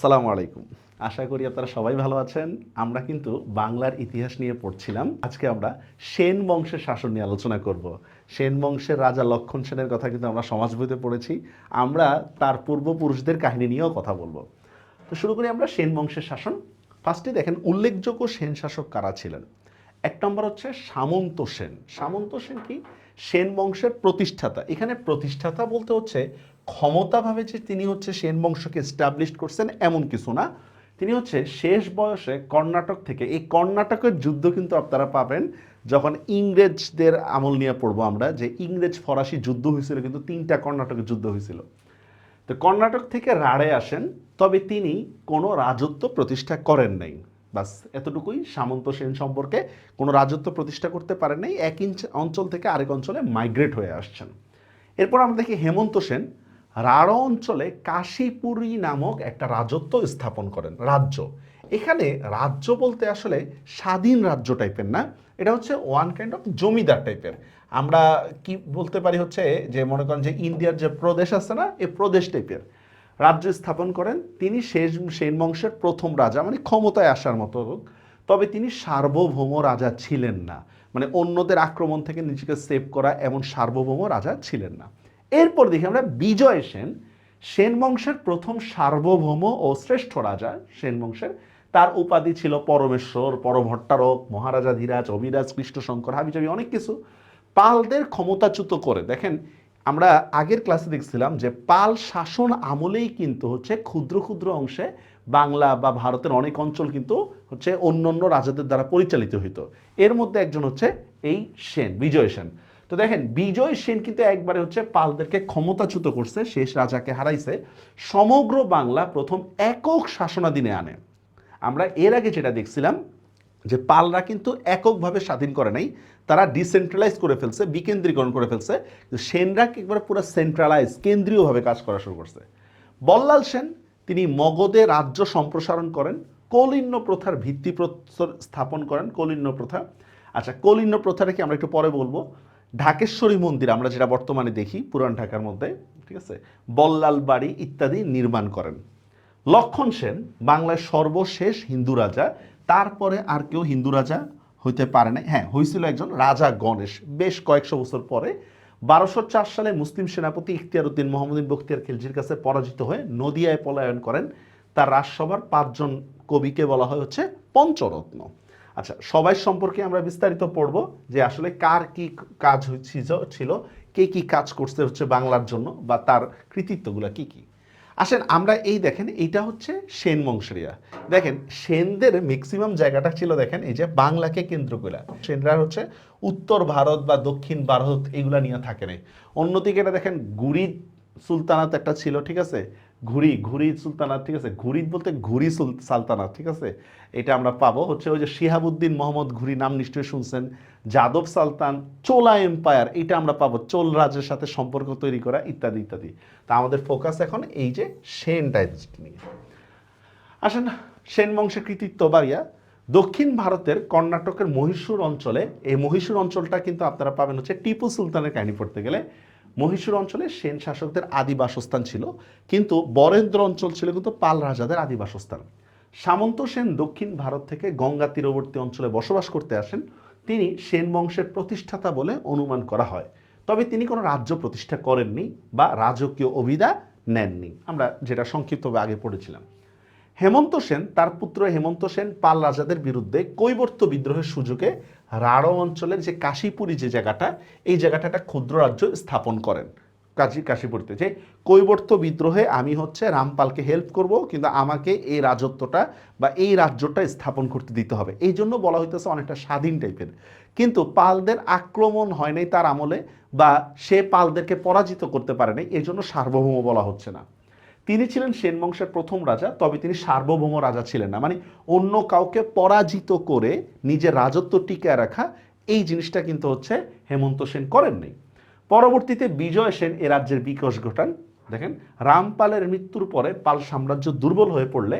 আসসালামু আলাইকুম। আশা করি আপনারা সবাই ভালো আছেন। আমরা কিন্তু বাংলার ইতিহাস নিয়ে পড়ছিলাম। আজকে আমরা সেন বংশের শাসন নিয়ে আলোচনা করব। সেন বংশের রাজা লক্ষণ সেনের কথা কিন্তু আমরা সমাজ বইতে পড়েছি। আমরা তার পূর্বপুরুষদের কাহিনী নিয়েও কথা বলব। তো শুরু করি আমরা সেন বংশের শাসন। ফার্স্টে দেখেন, উল্লেখযোগ্য সেন শাসক কারা ছিলেন? এক নম্বর হচ্ছে সামন্ত সেন। সামন্ত সেন কি? সেন বংশের প্রতিষ্ঠাতা। এখানে প্রতিষ্ঠাতা বলতে হচ্ছে ক্ষমতাভাবে যে তিনি হচ্ছে সেন বংশকে এস্টাবলিশ করছেন এমন কিছু না। তিনি হচ্ছে শেষ বয়সে কর্ণাটক থেকে। এই কর্ণাটকের যুদ্ধ কিন্তু আপনারা পাবেন যখন ইংরেজদের আমল নিয়ে পড়ব আমরা, যে ইংরেজ ফরাসি যুদ্ধ হয়েছিল, কিন্তু তিনটা কর্ণাটকের যুদ্ধ হয়েছিল। তো কর্ণাটক থেকে রাড়ে আসেন, তবে তিনি কোনো রাজত্ব প্রতিষ্ঠা করেন নাই। বাস, এতটুকুই। সামন্ত সেন সম্পর্কে কোনো রাজত্ব প্রতিষ্ঠা করতে পারেন নাই এক অঞ্চল থেকে আরেক অঞ্চলে মাইগ্রেট হয়ে আসছেন। এরপর আমরা দেখি হেমন্ত সেন রাঢ় অঞ্চলে কাশীপুরী নামক একটা রাজত্ব স্থাপন করেন, রাজ্য। এখানে রাজ্য বলতে আসলে স্বাধীন রাজ্য টাইপের না, এটা হচ্ছে ওয়ান কাইন্ড অফ জমিদার টাইপের। আমরা কি বলতে পারি হচ্ছে যে মনে করেন যে ইন্ডিয়ার যে প্রদেশ আছে না এই প্রদেশ টাইপের। রাজ্য স্থাপন করেন, তিনি শেষ, সেন বংশের প্রথম রাজা মানে ক্ষমতায় আসার মতো লোক। তবে তিনি সার্বভৌম রাজা ছিলেন না। মানে অন্যদের আক্রমণ থেকে নিজেকে সেভ করা এমন সার্বভৌম রাজা ছিলেন না। এরপর দেখি আমরা বিজয় সেন। সেন বংশের প্রথম সার্বভৌম ও শ্রেষ্ঠ রাজা সেন বংশের। তার উপাধি ছিল পরমেশ্বর পরভট্টারক মহারাজা ধীরাজ, অভিরাজ, কৃষ্ণশঙ্কর, হাবিজাবি, অনেক কিছু। পালদের ক্ষমতাচ্যুত করে। দেখেন আমরা আগের ক্লাসে দেখছিলাম যে পাল শাসন আমলেই কিন্তু হচ্ছে ক্ষুদ্র ক্ষুদ্র অংশে বাংলা বা ভারতের অনেক অঞ্চল কিন্তু হচ্ছে অন্য অন্য রাজাদের দ্বারা পরিচালিত হইতো। এর মধ্যে একজন হচ্ছে এই সেন, বিজয় সেন। তো দেখেন, বিজয় সেন কিন্তু একবারে হচ্ছে পালদেরকে ক্ষমতাচ্যুত করছে, শেষ রাজাকে হারাইছে। সমগ্র বাংলা প্রথম একক শাসনাধীনে আনে। আমরা এর আগে যেটা দেখছিলাম যে পালরা কিন্তু এককভাবে স্বাধীন করে নাই, তারা ডিসেন্ট্রালাইজ করে ফেলছে, বিকেন্দ্রীকরণ করে ফেলছে। সেনরা একবার পুরো সেন্ট্রালাইজ কেন্দ্রীয়ভাবে কাজ করা শুরু করছে? বল্লাল সেন, তিনি মগধে রাজ্য সম্প্রসারণ করেন, কলিন্য প্রথার ভিত্তিপ্রস্তর স্থাপন করেন, কলিন্য প্রথা। আচ্ছা কলিন্য প্রথাটা কি আমরা একটু পরে বলব? ঢাকেশ্বরী মন্দির আমরা যেটা বর্তমানে দেখি, পুরান ঢাকার মধ্যে, ঠিক আছে? বল্লাল বাড়ি ইত্যাদি নির্মাণ করেন। লক্ষণ সেন বাংলার সর্বশেষ হিন্দু রাজা তারপরে আর কেউ হিন্দু রাজা হইতে পারে নাই। হ্যাঁ হয়েছিল একজন রাজা গণেশ। বেশ কয়েকশো বছর পরে বারোশো চার সালে মুসলিম সেনাপতি ইখতিয়ার উদ্দিন মোহাম্মদিন বখতিয়ার খিলজির কাছে পরাজিত হয়ে নদিয়ায় পলায়ন করেন। তার রাজসভার পাঁচজন কবিকে বলা হয় হচ্ছে পঞ্চরত্ন। আচ্ছা সবাই সম্পর্কে আমরা বিস্তারিত পড়ব যে আসলে কার কি কাজ ছিল, কে কি কাজ করতে হচ্ছে বাংলার জন্য বা তার কৃতিত্বগুলো কি কি? আসেন, আমরা এই দেখেন, এইটা হচ্ছে সেন বংশরিয়া দেখেন, সেনদের ম্যাক্সিমাম জায়গাটা ছিল দেখেন, এই যে বাংলাকে কেন্দ্র করে সেনরা হচ্ছে উত্তর ভারত বা দক্ষিণ ভারত এগুলা নিয়ে থাকে নাই। অন্যদিকে এটা দেখেন গুড়ি সুলতানাত একটা ছিল, ঠিক আছে? ঘুরি ঘুরি সুলতানাত ঠিক আছে? ঘুরিদ বলতে ঘুরি সুল- সালতানাত ঠিক আছে? এটা আমরা পাবো। হচ্ছে ওই যে শিহাবুদ্দিন মোহাম্মদ ঘুরি নাম নিশ্চয়ই শুনছেন। যাদব সালতান, চোলা এম্পায়ার, এটা আমরা পাবো। চোল রাজের সাথে সম্পর্ক তৈরি করা, ইত্যাদি ইত্যাদি। তা আমাদের ফোকাস এখন এই যে সেন ডাইনেস্টি নিয়ে। আসেন, সেন বংশের কৃতিত্ব বাড়িয়া। দক্ষিণ ভারতের কর্ণাটকের মহীশূর অঞ্চলে, এই মহীশূর অঞ্চলটা কিন্তু আপনারা পাবেন হচ্ছে টিপু সুলতানের কাহিনী পড়তে গেলে। মহীশূর অঞ্চলে সেন শাসকদের আদি বাসস্থান ছিল, কিন্তু বরেন্দ্র অঞ্চল ছিল কিন্তু পাল রাজাদের আদি বাসস্থান। সামন্ত সেন দক্ষিণ ভারত থেকে গঙ্গা তীরবর্তী অঞ্চলে বসবাস করতে আসেন। তিনি সেন বংশের প্রতিষ্ঠাতা বলে অনুমান করা হয়। তবে তিনি কোনো রাজ্য প্রতিষ্ঠা করেননি বা রাজকীয় অভিদা নেননি। আমরা যেটা সংক্ষিপ্তভাবে আগে পড়েছিলাম। হেমন্ত সেন, তার পুত্র হেমন্ত সেন পাল রাজাদের বিরুদ্ধে কৈবর্ত বিদ্রোহের সুযোগে রাঢ় অঞ্চলের যে কাশীপুরী যে জায়গাটা, এই জায়গাটা একটা ক্ষুদ্র রাজ্য স্থাপন করেন। কাজী কাশীপুরীতে যে কৈবর্ত বিদ্রোহে আমি হচ্ছে রামপালকে হেল্প করব, কিন্তু আমাকে এই রাজত্বটা বা এই রাজ্যটা স্থাপন করতে দিতে হবে। এই জন্য বলা হইতেছে অনেকটা স্বাধীন টাইপের কিন্তু পালদের আক্রমণ হয় নাই তার আমলে বা সে পালদেরকে পরাজিত করতে পারে নাই, এই জন্য সার্বভৌম বলা হচ্ছে না। তিনি ছিলেন সেন বংশের প্রথম রাজা, তবে তিনি সার্বভৌম রাজা ছিলেন না। মানে অন্য কাউকে পরাজিত করে নিজের রাজত্ব টিকায় রাখা, এই জিনিসটা কিন্তু হচ্ছে হেমন্ত সেন করেননি পরবর্তীতে বিজয় সেন এ রাজ্যের বিকাশ ঘটান। দেখেন, রামপালের মৃত্যুর পরে পাল সাম্রাজ্য দুর্বল হয়ে পড়লে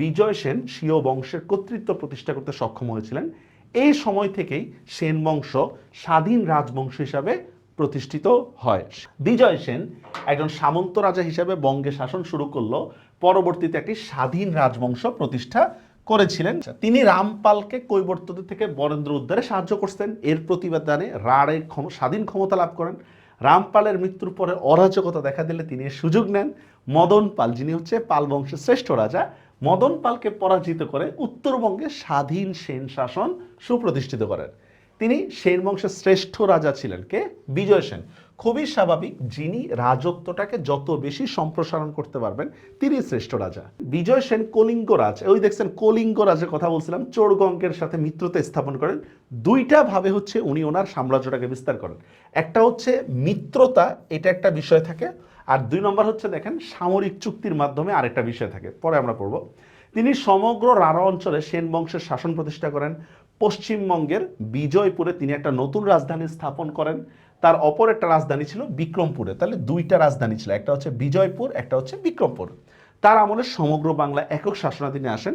বিজয় সেন স্বীয় বংশের কর্তৃত্ব প্রতিষ্ঠা করতে সক্ষম হয়েছিলেন। এই সময় থেকেই সেন বংশ স্বাধীন রাজবংশ হিসাবে প্রতিষ্ঠিত হয়। বিজয় সেন একজন সামন্ত রাজা হিসেবে বঙ্গে শাসন শুরু করল। পরবর্তীতে একটি স্বাধীন রাজবংশ প্রতিষ্ঠা করেছিলেন। তিনি রামপালকে কৈবর্তদের থেকে বরেন্দ্র উদ্ধারে সাহায্য করতেন এর প্রতিবাদানে ক্ষম- স্বাধীন ক্ষমতা লাভ করেন। রামপালের মৃত্যুর পরে অরাজকতা দেখা দিলে তিনি সুযোগ নেন। মদন পাল, যিনি হচ্ছে পাল বংশের শ্রেষ্ঠ রাজা, মদন পালকে পরাজিত করে উত্তরবঙ্গে স্বাধীন সেন শাসন সুপ্রতিষ্ঠিত করেন। তিনি সেন বংশের শ্রেষ্ঠ রাজা ছিলেন। কে? বিজয় সেন। খুবই স্বাভাবিক যিনি রাজত্বটাকে যত বেশি সম্প্রসারণ করতে পারবেন, তিনি শ্রেষ্ঠ রাজা। বিজয় সেন কলিঙ্গ রাজ ওই দেখছেন কলিঙ্গ রাজের কথা বলছিলাম, চোরগঙ্গের সাথে মিত্রতা স্থাপন করেন। দুইটা ভাবে হচ্ছে উনি ওনার সাম্রাজ্যটাকে বিস্তার করেন। একটা হচ্ছে মিত্রতা, এটা একটা বিষয় থাকে। আর দুই নম্বর হচ্ছে দেখেন, সামরিক চুক্তির মাধ্যমে আরেকটা বিষয় থাকে। পরে আমরা পড়ব। তিনি সমগ্র রাঢ় অঞ্চলে সেন বংশের শাসন প্রতিষ্ঠা করেন। পশ্চিমবঙ্গের বিজয়পুরে তিনি একটা নতুন রাজধানী স্থাপন করেন। তার অপর একটা রাজধানী ছিল বিক্রমপুরে। তাহলে দুইটা রাজধানী ছিল, একটা হচ্ছে বিজয়পুর, একটা হচ্ছে বিক্রমপুর। তার আমলে সমগ্র বাংলা একক শাসনাধীনে আসেন।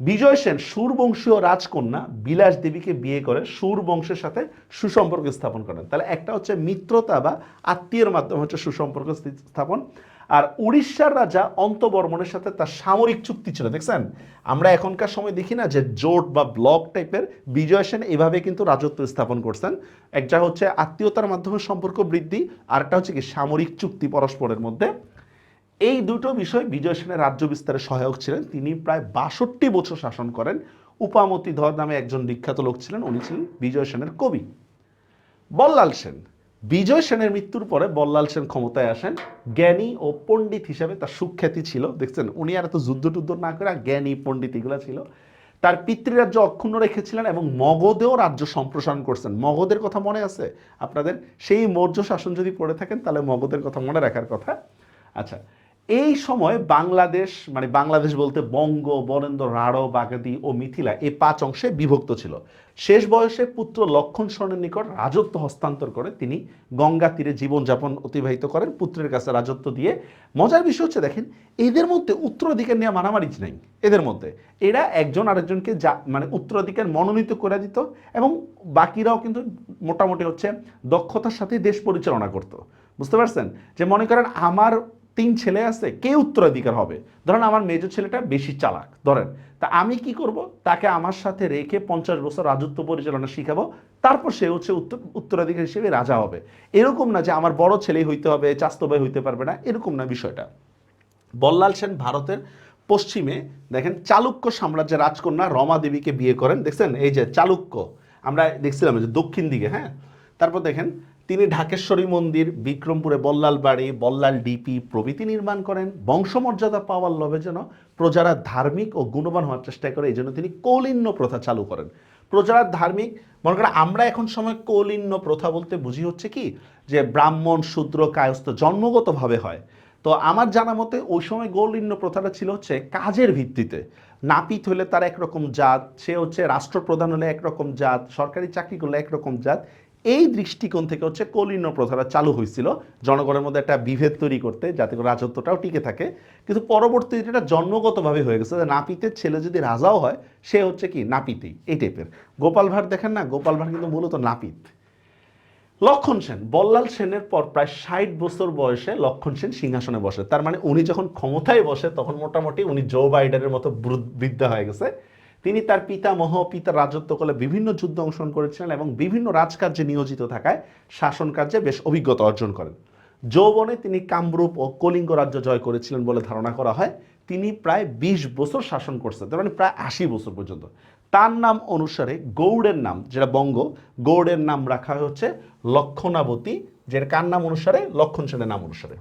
বিজয় সেন, সুরবংশীয় রাজকন্যা বিলাস দেবীকে বিয়ে করে সুর বংশের সাথে সুসম্পর্ক স্থাপন করেন। তাহলে একটা হচ্ছে মিত্রতা বা আত্মীয়ের মাধ্যমে হচ্ছে সুসম্পর্ক স্থাপন। আর উড়িষ্যার রাজা অন্তবর্মনের সাথে তার সামরিক চুক্তি ছিল, দেখছেন? আমরা এখনকার সময় দেখি না যে জোট বা ব্লক টাইপের বিজয় সেন এভাবে কিন্তু রাজত্ব স্থাপন করছেন। একটা হচ্ছে আত্মীয়তার মাধ্যমে সম্পর্ক বৃদ্ধি, আর একটা হচ্ছে কি সামরিক চুক্তি পরস্পরের মধ্যে। এই দুটো বিষয় বিজয় সেনের রাজ্য বিস্তারে সহায়ক ছিলেন। তিনি প্রায় বাষট্টি বছর শাসন করেন। উপামতি ধর নামে একজন বিখ্যাত লোক ছিলেন, উনি ছিলেন বিজয় সেনের কবি। বল্লাল সেন। বিজয় সেনের মৃত্যুর পরে বল্লাল সেন ক্ষমতায় আসেন। জ্ঞানী ও পণ্ডিত হিসাবে তার সুখ্যাতি ছিল। দেখছেন, উনি আর এত যুদ্ধ টুদ্ধ না করে জ্ঞানী, পণ্ডিত এগুলো ছিল। তার পিতৃরাজ্য অক্ষুণ্ণ রেখেছিলেন এবং মগধেও রাজ্য সম্প্রসারণ করছেন। মগধের কথা মনে আছে আপনাদের? সেই মৌর্য শাসন যদি পড়ে থাকেন, তাহলে মগধের কথা মনে রাখার কথা। আচ্ছা এই সময় বাংলাদেশ মানে বাংলাদেশ বলতে বঙ্গ, বরেন্দ্র, রাঢ় বাগাদি ও মিথিলা এই পাঁচ অংশে বিভক্ত ছিল। শেষ বয়সে পুত্র লক্ষণ স্বর্ণের নিকট রাজত্ব হস্তান্তর করে তিনি গঙ্গা তীরে জীবনযাপন অতিবাহিত করেন। পুত্রের কাছে রাজত্ব দিয়ে মজার বিষয় হচ্ছে, দেখেন, এদের মধ্যে উত্তরাধিকার নিয়ে মারামারি নাই। এদের মধ্যে এরা একজন আরেকজনকে যা মানে উত্তরাধিকার মনোনীত করে দিত এবং বাকিরাও কিন্তু মোটামুটি হচ্ছে দক্ষতার সাথে দেশ পরিচালনা করত। বুঝতে পারছেন? যে মনে করেন, আমার তিন ছেলে আছে, কে উত্তরাধিকার হবে? ধরেন আমার মেজ ছেলেটা বেশি চালাক, ধরেন। তা আমি কি করব? তাকে আমার সাথে রেখে পঞ্চাশ বছর রাজত্ব পরিচালনা শিখাবো, তারপর সে হচ্ছে উত্তর উত্তরাধিকার হিসেবে রাজা হবে। এরকম না যে আমার বড় ছেলেই হইতে হবে, চাস্তো ভাই হইতে পারবে না, এরকম না বিষয়টা। বল্লাল সেন ভারতের পশ্চিমে, দেখেন চালুক্য সাম্রাজ্যের রাজকন্যা রমা দেবীকে বিয়ে করেন, দেখছেন? এই যে চালুক্য, আমরা দেখছিলাম যে দক্ষিণ দিকে হ্যাঁ? তারপর দেখেন তিনি ঢাকেশ্বরী মন্দির, বিক্রমপুরে বল্লাল বাড়ি, বল্লাল ডিপি প্রভৃতি নির্মাণ করেন। বংশমর্যাদা পাওয়ার লোভে যেন প্রজারা ধার্মিক ও গুণবান হওয়ার চেষ্টা করে এই জন্য তিনি কৌলিন্য প্রথা চালু করেন। প্রজারা ধার্মিক, মনে করেন আমরা এখন সময় কৌলিন্য প্রথা বলতে বুঝি হচ্ছে কি? যে ব্রাহ্মণ, শূদ্র, কায়স্থ জন্মগতভাবে হয়। তো আমার জানা মতে ওই সময় গৌলিন্য প্রথাটা ছিল হচ্ছে কাজের ভিত্তিতে। নাপিত হলে তার একরকম জাত, সে হচ্ছে রাষ্ট্রপ্রধান হলে একরকম জাত, সরকারি চাকরি করলে একরকম জাত এই দৃষ্টিকোণ থেকে হচ্ছে কৌলিন্য প্রথাটা চালু হয়েছিল। জনগণের মধ্যে একটা বিভেদ তৈরি করতে, যাতে করে রাজত্বটাও টিকে থাকে। কিন্তু পরবর্তীতে এটা জন্মগতভাবে হয়ে গেছে নাপিতের ছেলে যদি রাজাও হয়, সে হচ্ছে কি? নাপিতেই, এই টাইপের। গোপাল ভাঁড় দেখেন না? গোপাল ভাঁড় কিন্তু মূলত নাপিত। লক্ষণ সেন, বল্লাল সেনের পর প্রায় ষাট বছর বয়সে লক্ষণ সেন সিংহাসনে বসে। তার মানে উনি যখন ক্ষমতায় বসে, তখন মোটামুটি উনি জো বাইডেনের মতো বৃদ্ধ হয়ে গেছে। তিনি তার পিতামহ পিতার রাজত্বকালে বিভিন্ন যুদ্ধে অংশগ্রহণ করেছিলেন এবং বিভিন্ন রাজকার্যে নিয়োজিত থাকায় শাসন কার্যে বেশ অভিজ্ঞতা অর্জন করেন। যৌবনে তিনি কামরূপ ও কলিঙ্গ রাজ্য জয় করেছিলেন বলে ধারণা করা হয়। তিনি প্রায় বিশ বছর শাসন করছেন, তার মানে প্রায় আশি বছর পর্যন্ত। তার নাম অনুসারে গৌড়ের নাম, যেটা বঙ্গ, গৌড়ের নাম রাখা হচ্ছে লক্ষণাবতী যেটা কার নাম অনুসারে? লক্ষণ সেনের নাম অনুসারে।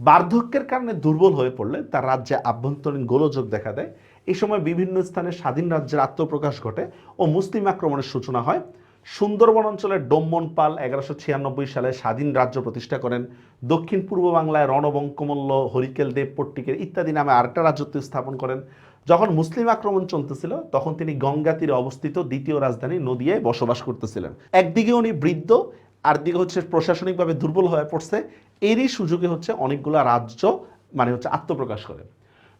বার্ধক্যের কারণে দুর্বল হয়ে পড়লে তার রাজ্যে আভ্যন্তরীণ গোলযোগ দেখা দেয়। এই সময় বিভিন্ন স্থানে স্বাধীন রাজ্যের আত্মপ্রকাশ ঘটে ও মুসলিম আক্রমণের সূচনা হয়। সুন্দরবন অঞ্চলের ডোম্মন পাল এগারোশো ছিয়ানব্বই সালে স্বাধীন রাজ্য প্রতিষ্ঠা করেন। দক্ষিণ পূর্ব বাংলায় রণবঙ্কমল্ল, হরিকেল, দেব পট্টিকের ইত্যাদি নামে আরেকটা রাজত্ব স্থাপন করেন। যখন মুসলিম আক্রমণ চলতেছিল, তখন তিনি গঙ্গা তীরে অবস্থিত দ্বিতীয় রাজধানী নদিয়ায় বসবাস করতেছিলেন। একদিকে উনি বৃদ্ধ আর দিকে হচ্ছে প্রশাসনিকভাবে দুর্বল হয়ে পড়ছে। এরই সুযোগে হচ্ছে অনেকগুলা রাজ্য মানে হচ্ছে আত্মপ্রকাশ করে।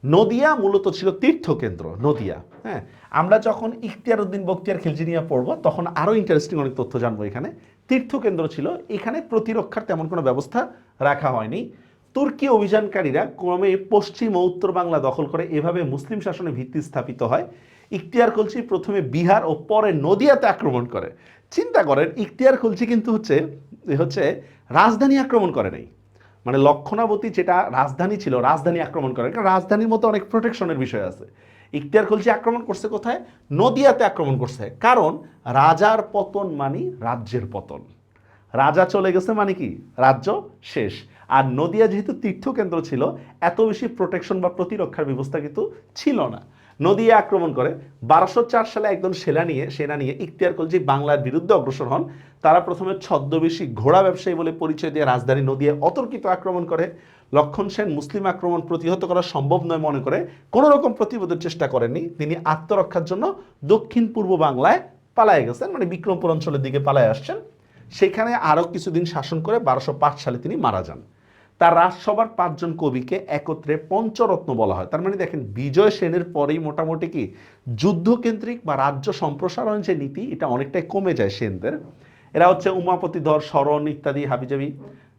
নদিয়া মূলত ছিল তীর্থকেন্দ্র, নদিয়া হ্যাঁ? আমরা যখন ইখতিয়ার উদ্দিন বক্তিয়ার খিলজি নিয়ে পড়ব, তখন আরও ইন্টারেস্টিং অনেক তথ্য জানব এখানে। তীর্থকেন্দ্র ছিল, এখানে প্রতিরক্ষার তেমন কোনো ব্যবস্থা রাখা হয়নি। তুর্কি অভিযানকারীরা ক্রমে পশ্চিম ও উত্তর বাংলা দখল করে এভাবে মুসলিম শাসনে ভিত্তি স্থাপিত হয়। ইখতিয়ার খলসি প্রথমে বিহার ও পরে নদিয়াতে আক্রমণ করে। চিন্তা করেন, ইখতিয়ার খলসি কিন্তু হচ্ছে হচ্ছে রাজধানী আক্রমণ করে নাই। মানে লক্ষণাবতী যেটা রাজধানী ছিল, রাজধানী আক্রমণ করে রাজধানীর মতো অনেক প্রোটেকশনের বিষয় আছে। ইখতিয়ার খলসি আক্রমণ করছে কোথায়? নদিয়াতে আক্রমণ করছে। কারণ রাজার পতন মানি রাজ্যের পতন। রাজা চলে গেছে মানে কি? রাজ্য শেষ। আর নদিয়া যেহেতু তীর্থকেন্দ্র ছিল, এত বেশি প্রোটেকশন বা প্রতিরক্ষার ব্যবস্থা কিন্তু ছিল না। নদিয়া আক্রমণ করে। বারোশো চার সালে একজন সেনা নিয়ে সেনা নিয়ে ইখতিয়ার কলজি বাংলার বিরুদ্ধে অগ্রসর হন। তারা প্রথমে ছদ্মবেশী ঘোড়া ব্যবসায়ী বলে পরিচয় দিয়ে রাজধানী নদিয়া অতর্কিত আক্রমণ করে। লক্ষণ সেন মুসলিম আক্রমণ প্রতিহত করা সম্ভব নয় মনে করে। কোনো রকম প্রতিরোধের চেষ্টা করেননি। তিনি আত্মরক্ষার জন্য দক্ষিণ পূর্ব বাংলায় পালায় গেছেন মানে বিক্রমপুর অঞ্চলের দিকে পালায় আসছেন। সেখানে আরও কিছুদিন শাসন করে বারোশো সালে তিনি মারা যান। তার রাজসভার পাঁচজন কবিকে একত্রে পঞ্চরত্ন বলা হয়। তার মানে দেখেন, বিজয় সেনের পরেই মোটামুটি কি যুদ্ধকেন্দ্রিক বা রাজ্য সম্প্রসারণ যে নীতি, এটা অনেকটাই কমে যায় সেনদের। এরা হচ্ছে উমাপতি ধর, শরণ ইত্যাদি হাবিজাবি।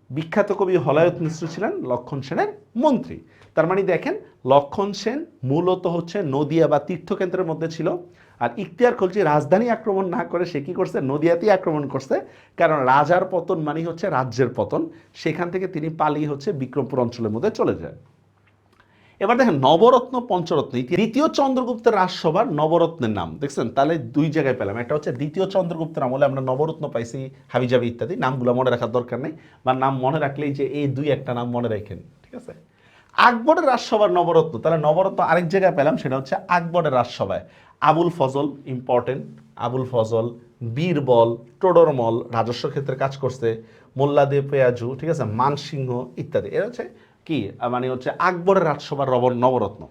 বিখ্যাত কবি হলায়ত মিশ্র ছিলেন, লক্ষণ সেনের মন্ত্রী। তার মানে দেখেন, লক্ষণ সেন মূলত হচ্ছে নদিয়া বা তীর্থকেন্দ্রের মধ্যে ছিল। আর ইখতিয়ার খলজি রাজধানী আক্রমণ না করে সে কি করছে? নদিয়াতেই আক্রমণ করছে। কারণ রাজার পতন মানে হচ্ছে রাজ্যের পতন। সেখান থেকে তিনি পালিয়ে হচ্ছে বিক্রমপুর অঞ্চলের মধ্যে চলে যায়। এবার দেখেন, নবরত্ন পঞ্চরত্ন দ্বিতীয় চন্দ্রগুপ্তের রাজসভার নবরত্নের নাম। দেখছেন? তাহলে দুই জায়গায় পেলাম। একটা হচ্ছে দ্বিতীয় চন্দ্রগুপ্তের আমলে আমরা নবরত্ন পাইছি, হাবিজাবি ইত্যাদি। নামগুলো মনে রাখার দরকার নেই। বা নাম মনে রাখলেই যে এই দুই একটা নাম মনে রাখেন, ঠিক আছে? আকবরের রাজসভার নবরত্ন, তাহলে নবরত্ন আরেক জায়গায় পেলাম, সেটা হচ্ছে আকবরের রাজসভায়। আবুল ফজল ইম্পর্টেন্ট আবুল ফজল বীরবল টোডরমল রাজস্ব ক্ষেত্রে কাজ করছে মোল্লাদে পেয়াজু, ঠিক আছে, মানসিংহ ইত্যাদি। এরা হচ্ছে কি? মানে হচ্ছে আকবরের রাজসভার রব- নবরত্ন।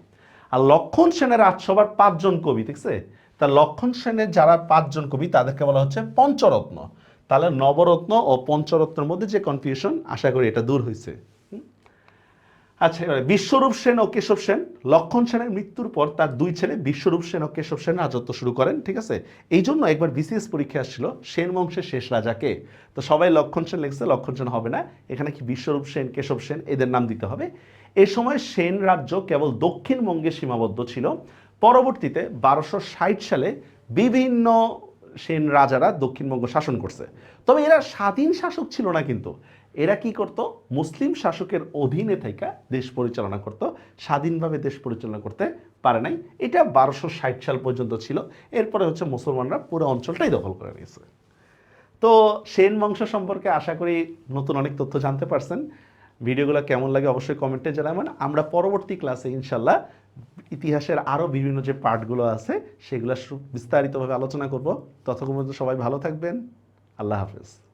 আর লক্ষণ সেনের রাজসভার পাঁচজন কবি, ঠিক আছে? তা লক্ষণ সেনের যারা পাঁচজন কবি, তাদেরকে বলা হচ্ছে পঞ্চরত্ন। তাহলে নবরত্ন ও পঞ্চরত্নের মধ্যে যে কনফিউশন আশা করি এটা দূর হয়েছে? আচ্ছা বিশ্বরূপ সেন ও কেশব সেন, লক্ষণ সেনের মৃত্যুর পর তার দুই ছেলে বিশ্বরূপ সেন ও কেশব সেন রাজত্ব শুরু করেন, ঠিক আছে? এই জন্য একবার বিসিএস পরীক্ষা আসছিল, সেন বংশের শেষ রাজাকে। তো সবাই লক্ষণ সেন লিখছে, লক্ষণ সেন হবে না, এখানে কি বিশ্বরূপ সেন, কেশব সেন, এদের নাম দিতে হবে। এই সময় সেন রাজ্য কেবল দক্ষিণবঙ্গে সীমাবদ্ধ ছিল। পরবর্তীতে বারোশো সালে বিভিন্ন সেন রাজারা দক্ষিণবঙ্গ শাসন করছে। তবে এরা স্বাধীন শাসক ছিল না কিন্তু। এরা কি করত? মুসলিম শাসকের অধীনে থেকে দেশ পরিচালনা করত। স্বাধীনভাবে দেশ পরিচালনা করতে পারে নাই। এটা বারোশো ষাট সাল পর্যন্ত ছিল। এরপরে হচ্ছে মুসলমানরা পুরো অঞ্চলটাই দখল করে নিয়েছে। তো সেন বংশ সম্পর্কে আশা করি নতুন অনেক তথ্য জানতে পারছেন। ভিডিওগুলো কেমন লাগে অবশ্যই কমেন্টে জানাবেন। আমরা পরবর্তী ক্লাসে ইনশাল্লাহ ইতিহাসের আরও বিভিন্ন যে পার্টগুলো আছে, সেগুলো বিস্তারিতভাবে আলোচনা করব। ততক্ষণ পর্যন্ত সবাই ভালো থাকবেন। আল্লাহ হাফেজ।